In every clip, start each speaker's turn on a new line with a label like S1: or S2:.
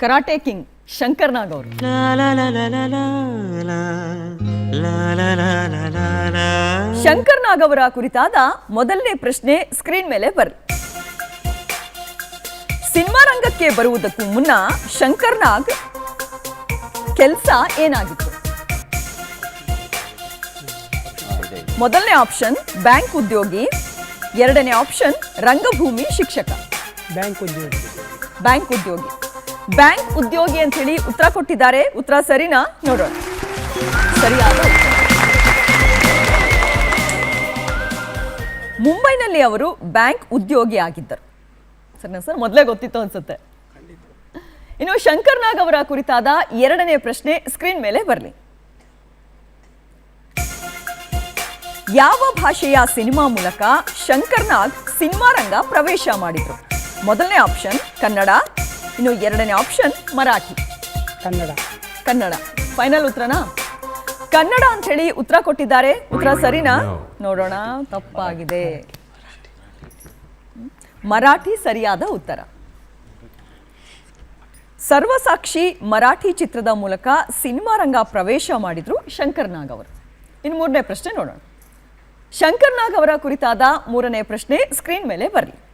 S1: Karate king Shankar ನಾಗ್ ಅವರು ಶಂಕರ್ ನಾಗ್ ಅವರ ಕುರಿತಾದ ಮೊದಲನೇ ಪ್ರಶ್ನೆ ಸ್ಕ್ರೀನ್ ಮೇಲೆ ಬರ್ಲಿ ಸಿನಿಮಾ ರಂಗಕ್ಕೆ ಬರುವುದಕ್ಕೂ ಮುನ್ನ ಶಂಕರ್ ನಾಗ್ ಕೆಲಸ ಏನಾಗಿತ್ತು ಮೊದಲನೇ ಆಪ್ಷನ್ ಬ್ಯಾಂಕ್ ಉದ್ಯೋಗಿ ಎರಡನೇ ಆಪ್ಷನ್ ರಂಗಭೂಮಿ ಶಿಕ್ಷಕ
S2: ಬ್ಯಾಂಕ್ ಉದ್ಯೋಗಿ
S1: ಬ್ಯಾಂಕ್ ಉದ್ಯೋಗಿ ಬ್ಯಾಂಕ್ ಉದ್ಯೋಗಿ ಅಂತ ಹೇಳಿ ಉತ್ತರ ಕೊಟ್ಟಿದ್ದಾರೆ. ಉತ್ತರ ಸರಿನಾ? ನೋಡೋಣ ಸರಿಯಾದ ಮುಂಬೈನಲ್ಲಿ ಅವರು ಬ್ಯಾಂಕ್ ಉದ್ಯೋಗಿ ಆಗಿದ್ದರು. ಸರಿನಾ ಸರ್? ಮೊದಲೇ ಗೊತ್ತಿತ್ತು ಅನ್ಸುತ್ತೆ. ಇನ್ನು ಶಂಕರ್ ನಾಗ್ ಅವರ ಕುರಿತಾದ ಎರಡನೇ ಪ್ರಶ್ನೆ ಸ್ಕ್ರೀನ್ ಮೇಲೆ ಬರಲಿ. ಯಾವ ಭಾಷೆಯ ಸಿನಿಮಾ ಮೂಲಕ ಶಂಕರ್ ನಾಗ್ ಸಿನಿಮಾ ರಂಗ ಪ್ರವೇಶ ಮಾಡಿದ್ರು? ಮೊದಲನೇ ಆಪ್ಷನ್ ಕನ್ನಡ ಇನ್ನು ಎರಡನೇ ಆಪ್ಷನ್ ಮರಾಠಿ.
S2: ಕನ್ನಡ.
S1: ಕನ್ನಡ. ಫೈನಲ್ ಉತ್ತರನಾ? ಕನ್ನಡ ಅಂತ ಹೇಳಿ ಉತ್ತರ ಕೊಟ್ಟಿದ್ದಾರೆ. ಉತ್ತರ ಸರಿನಾ? ನೋಡೋಣ ತಪ್ಪಾಗಿದೆ. ಮರಾಠಿ ಸರಿಯಾದ ಉತ್ತರ. ಸರ್ವಸಾಕ್ಷಿ ಮರಾಠಿ ಚಿತ್ರದ ಮೂಲಕ ಸಿನಿಮಾ ರಂಗ ಪ್ರವೇಶ ಮಾಡಿದ್ರು ಶಂಕರ್ ನಾಗ್ ಅವರು. ಇನ್ನು ಮೂರನೇ ಪ್ರಶ್ನೆ ನೋಡೋಣ. ಶಂಕರ್ ನಾಗ್ ಅವರ ಕುರಿತಾದ ಮೂರನೇ ಪ್ರಶ್ನೆ ಸ್ಕ್ರೀನ್ ಮೇಲೆ ಬರಲಿ.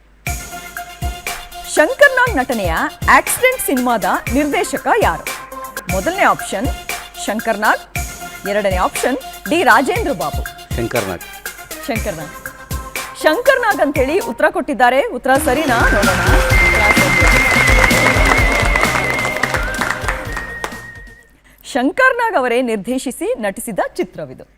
S1: ಶಂಕರ್ ನಾಗ್ ನಟನೆಯ ಆಕ್ಸಿಡೆಂಟ್ ಸಿನಿಮಾದ ನಿರ್ದೇಶಕ ಯಾರು? ಮೊದಲನೇ ಆಪ್ಷನ್ ಶಂಕರ್ ನಾಗ್ ಎರಡನೇ ಆಪ್ಷನ್ ಡಿ ರಾಜೇಂದ್ರ ಬಾಬು.
S3: ಶಂಕರ್ನಾಗ್
S1: ಶಂಕರ್ ನಾಗ್. ಶಂಕರ್ ನಾಗ್ ಅಂತೇಳಿ ಉತ್ತರ ಕೊಟ್ಟಿದ್ದಾರೆ. ಉತ್ತರ ಸರಿನಾ? ನೋಡೋಣ. ಶಂಕರ್ನಾಗ್ ಶಂಕರ್ ನಾಗ್ ಅವರೇ ನಿರ್ದೇಶಿಸಿ ನಟಿಸಿದ ಚಿತ್ರವಿದು.